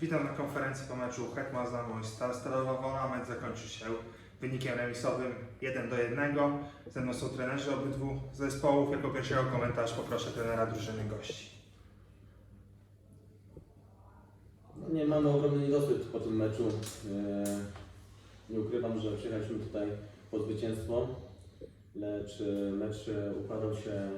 Witam na konferencji po meczu Hetman Zamość Stal. Stalowa. Mecz zakończył się wynikiem remisowym 1 do 1. Ze mną są trenerzy obydwu zespołów. Jako pierwszego komentarz poproszę trenera drużyny gości. No nie, mamy ogromny niedosyt po tym meczu. E, Nie ukrywam, że przyjechaliśmy tutaj po zwycięstwo, lecz mecz układał się e,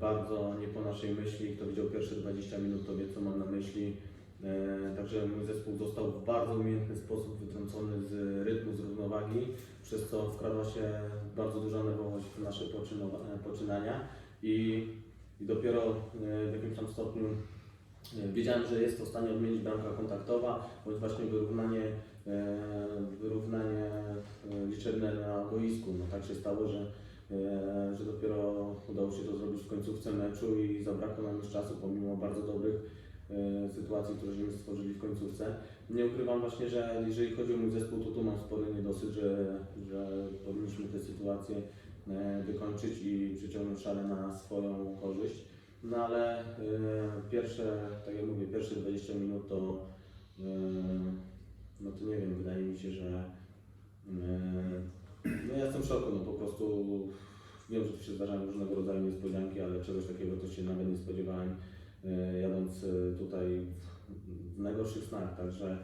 bardzo nie po naszej myśli. Kto widział pierwsze 20 minut, to wie co mam na myśli. E, Także mój zespół został w bardzo umiejętny sposób wytrącony z rytmu, z równowagi, przez co wkradła się bardzo duża nerwowość w nasze e, poczynania i, i dopiero e, w jakimś tam stopniu Wiedziałem, że jest to w stanie odmienić bramka kontaktowa, bądź właśnie wyrównanie, wyrównanie liczebne na boisku. No tak się stało, że, że dopiero udało się to zrobić w końcówce meczu i zabrakło nam już czasu, pomimo bardzo dobrych sytuacji, które żeśmy stworzyli w końcówce. Nie ukrywam właśnie, że jeżeli chodzi o mój zespół, to tu mam spory niedosyt, że, że powinniśmy tę sytuację e, wykończyć i przyciągnąć szale na swoją korzyść. No ale y, pierwsze, tak jak mówię, pierwsze 20 minut to, no to nie wiem, wydaje mi się, że no ja jestem w szoku, no po prostu wiem, że tu się zdarzają różnego rodzaju niespodzianki, ale czegoś takiego to się nawet nie spodziewałem jadąc y, tutaj w, najgorszych snach, także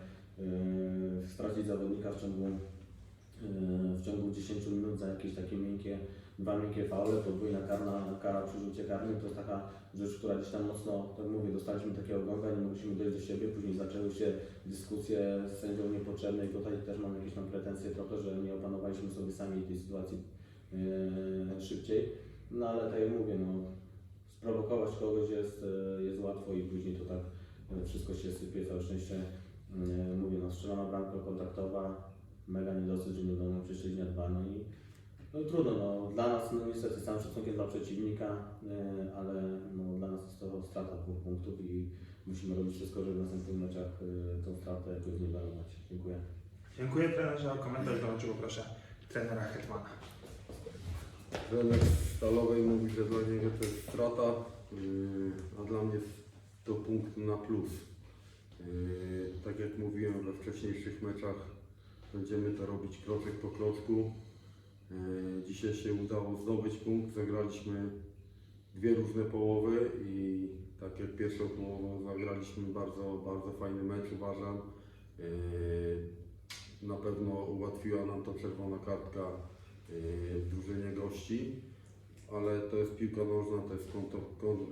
y, stracić zawodnika w ciągu, y, w ciągu 10 minut za jakieś takie miękkie dwa miękkie faule, podwójna karna, kara przy rzucie karnym, to jest taka rzecz, która gdzieś tam mocno, tak mówię, dostaliśmy takiego ogonga, nie mogliśmy dojść do siebie, później zaczęły się dyskusje z sędzią niepotrzebne i tutaj też mam jakieś tam pretensje trochę, że nie opanowaliśmy sobie sami tej sytuacji szybciej, no ale tak jak mówię, no kogoś jest, yy, jest łatwo i później to tak yy, wszystko się sypie, całe szczęście, yy, mówię, no strzelona bramka kontaktowa, mega niedosyt, że nie udało nam przejść na dwa, no i no trudno, no, dla nas no, niestety całym szacunkiem dla przeciwnika, e, ale no, dla nas jest to strata dwóch punktów i musimy robić wszystko, żeby w następnych meczach e, tą stratę jakoś zniwelować. Dziękuję. Dziękuję trenerze. Komentarz do poproszę trenera Hetmana. Trener Stalowej mówi, że dla niego to jest strata, yy, a dla mnie to punkt na plus. Yy, Tak jak mówiłem we wcześniejszych meczach, będziemy to robić kroczek po kroczku. Yy, Dzisiaj się udało zdobyć punkt, zagraliśmy dwie różne połowy i tak jak pierwszą połową zagraliśmy bardzo, bardzo fajny mecz uważam. Na pewno ułatwiła nam to czerwona kartka w drużynie gości, ale to jest piłka nożna, to jest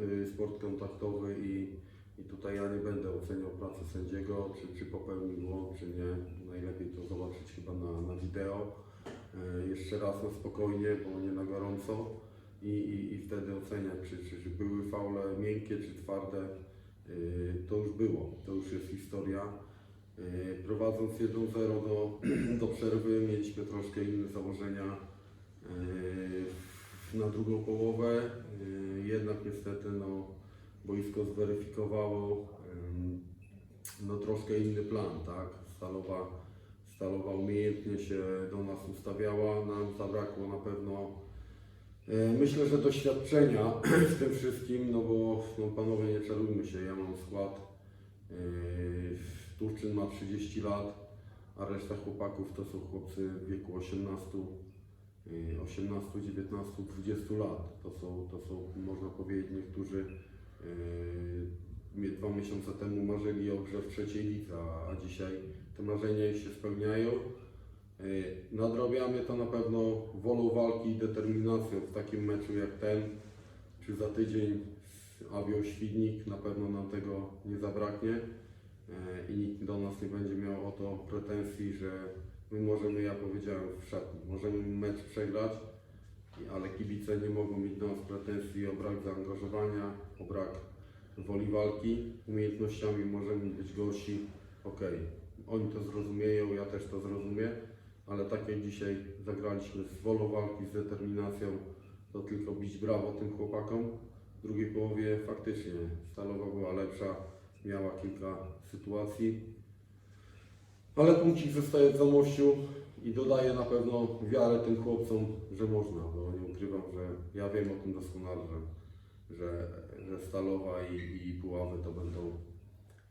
yy, sport kontaktowy i, i tutaj ja nie będę oceniał pracy sędziego, czy, czy popełnił błąd, czy nie. Najlepiej to zobaczyć chyba na, na wideo. Yy, Jeszcze raz na spokojnie, bo nie na gorąco i, i, i wtedy oceniać, czy, czy, czy były faule miękkie, czy twarde. To już było, to już jest historia. Yy, Prowadząc 1-0 do, do przerwy, mieliśmy troszkę inne założenia yy, na drugą połowę. Yy, Jednak niestety no, boisko zweryfikowało no, troszkę inny plan, tak? Stalowa, Stalowa umiejętnie się do nas ustawiała, nam zabrakło na pewno E, Myślę, że doświadczenia w tym wszystkim, no bo no panowie nie czarujmy się, ja mam skład, Turczyn ma 30 lat, a reszta chłopaków to są chłopcy w wieku 18, yy, 18, 19, 20 lat. To są, to są można powiedzieć, niektórzy yy, dwa miesiące temu marzyli o grze w trzeciej lidze, a, dzisiaj te marzenia ich się spełniają. Yy, Nadrabiamy to na pewno wolą walki i determinacją w takim meczu jak ten, czy za tydzień z Awią Świdnik, na pewno nam tego nie zabraknie i nikt do nas nie będzie miał o to pretensji, że my możemy, ja powiedziałem w szatni, możemy mecz przegrać, ale kibice nie mogą mieć do nas pretensji o brak zaangażowania, o brak woli walki, umiejętnościami możemy być gorsi, okej, oni to zrozumieją, ja też to zrozumiem, ale tak jak dzisiaj zagraliśmy z wolą walki, z determinacją, to tylko bić brawo tym chłopakom. W drugiej połowie faktycznie Stalowa była lepsza, miała kilka sytuacji, ale punkcik zostaje w zamościu i dodaje na pewno wiarę tym chłopcom, że można, bo nie ukrywam, że ja wiem o tym doskonale, że, że, że Stalowa i, i Puławy to będą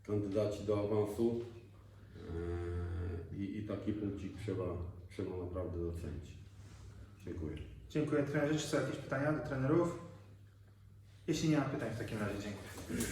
kandydaci do awansu e, i, i taki punkcik trzeba, trzeba naprawdę docenić. Dziękuję. Dziękuję trenerze. Czy są jakieś pytania do trenerów? Jeśli nie ma pytań, w takim razie dziękuję.